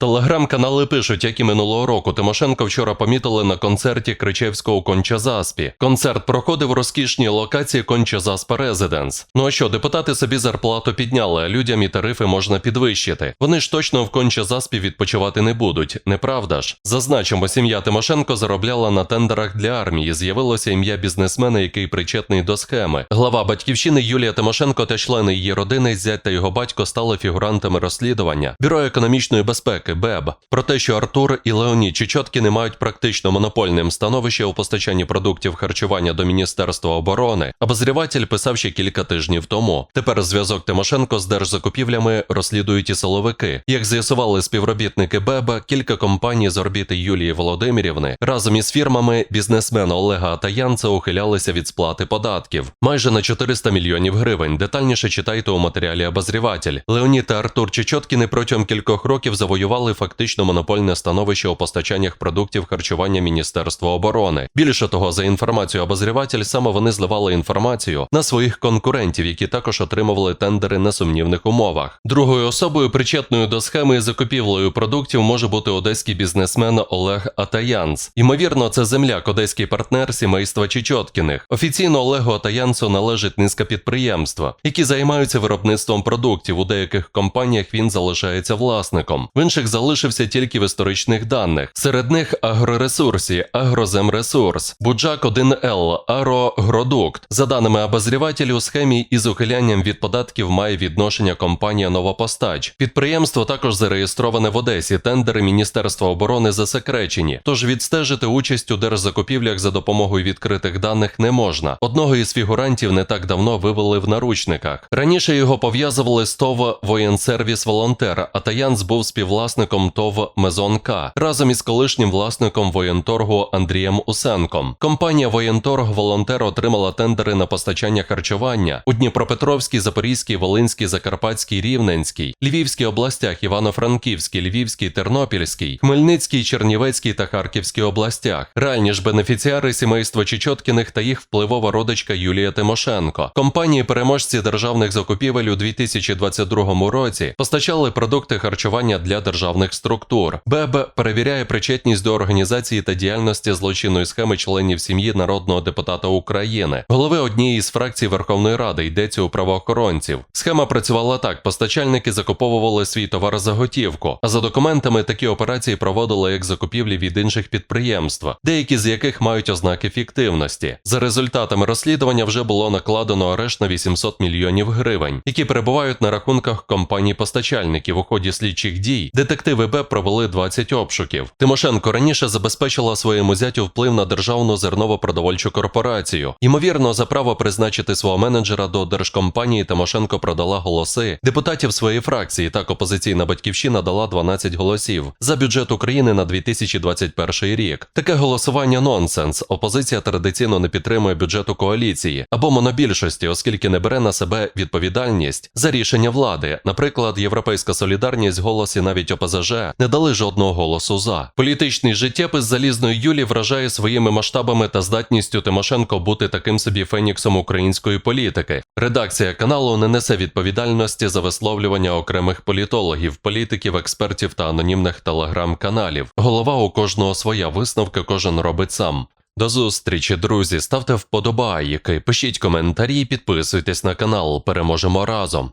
Телеграм-канали пишуть, як і минулого року Тимошенко вчора помітили на концерті Кричевського Кончазаспі. Концерт проходив у розкішній локації Кончазаспа Резиденс. Ну а що, депутати собі зарплату підняли, а людям і тарифи можна підвищити. Вони ж точно в Кончазаспі відпочивати не будуть, неправда ж? Зазначимо, сім'я Тимошенко заробляла на тендерах для армії. З'явилося ім'я бізнесмена, який причетний до схеми. Глава батьківщини Юлія Тимошенко та члени її родини, зять та його батько стали фігурантами розслідування Бюро економічної безпеки БЕБ про те, що Артур і Леонід Чечоткіни мають практично монопольним становище у постачанні продуктів харчування до Міністерства оборони. Обозріватель писав ще кілька тижнів тому. Тепер зв'язок Тимошенко з держзакупівлями розслідують і силовики. Як з'ясували співробітники БЕБ, кілька компаній з орбіти Юлії Володимирівни разом із фірмами бізнесмена Олега Атаянца ухилялися від сплати податків майже на 400 мільйонів гривень. Детальніше читайте у матеріалі обозріватель. Леонід та Артур Чечоткіни протягом кількох років завоювали фактично монопольне становище у постачаннях продуктів харчування Міністерства оборони. Більше того, за інформацією обозріватель, саме вони зливали інформацію на своїх конкурентів, які також отримували тендери на сумнівних умовах. Другою особою, причетною до схеми із закупівлею продуктів, може бути одеський бізнесмен Олег Атаянц. Ймовірно, це земляк, одеський партнер сімейства Чечоткіних. Офіційно Олегу Атаянцу належить низка підприємства, які займаються виробництвом продуктів. У деяких компаніях він залишається власником. В інших залишився тільки в історичних даних. Серед них агроресурсі, Агроземресурс, Буджак 1Л, Арогродукт. За даними обозрівателів, у схемі із ухилянням від податків має відношення компанія Новопостач. Підприємство також зареєстроване в Одесі. Тендери Міністерства оборони засекречені. Тож відстежити участь у держзакупівлях за допомогою відкритих даних не можна. Одного із фігурантів не так давно вивели в наручниках. Раніше його пов'язували з ТОВ Воєнсервіс Волонтер, а Таянц був співвласником ТОВ Мезонка разом із колишнім власником воєнторгу Андрієм Усенком. Компанія Воєнторг Волонтер отримала тендери на постачання харчування у Дніпропетровській, Запорізькій, Волинській, Закарпатській, Рівненській, Львівській областях, Івано-Франківській, Львівській, Тернопільській, Хмельницькій, Чернівецькій та Харківській областях. Реальні ж бенефіціари сімейства Чечоткіних та їх впливова родичка Юлія Тимошенко. Компанії переможці державних закупівель у 2022 році постачали продукти харчування для державних структур. БЕБ перевіряє причетність до організації та діяльності злочинної схеми членів сім'ї народного депутата України, голови однієї з фракцій Верховної Ради йдеться у правоохоронців. Схема працювала так: постачальники закуповували свій товар за готівку, а за документами такі операції проводили як закупівлі від інших підприємств, деякі з яких мають ознаки фіктивності. За результатами розслідування вже було накладено арешт на 800 мільйонів гривень, які перебувають на рахунках компаній-постачальників. У ході слідчих дій детективи БЕП провели 20 обшуків. Тимошенко раніше забезпечила своєму зятю вплив на державну зерново-продовольчу корпорацію. Ймовірно, за право призначити свого менеджера до держкомпанії Тимошенко продала голоси депутатів своєї фракції. Так опозиційна батьківщина дала 12 голосів за бюджет України на 2021 рік. Таке голосування нонсенс. Опозиція традиційно не підтримує бюджету коаліції або монобільшості, оскільки не бере на себе відповідальність за рішення влади. Наприклад, Європейська солідарність, голос і навіть ОПЗЖ не дали жодного голосу за. Політичний життєпис залізної Юлі вражає своїми масштабами та здатністю Тимошенко бути таким собі феніксом української політики. Редакція каналу не несе відповідальності за висловлювання окремих політологів, політиків, експертів та анонімних телеграм-каналів. Голова у кожного своя висновка, кожен робить сам. До зустрічі, друзі. Ставте вподобайки, пишіть коментарі, підписуйтесь на канал. Переможемо разом.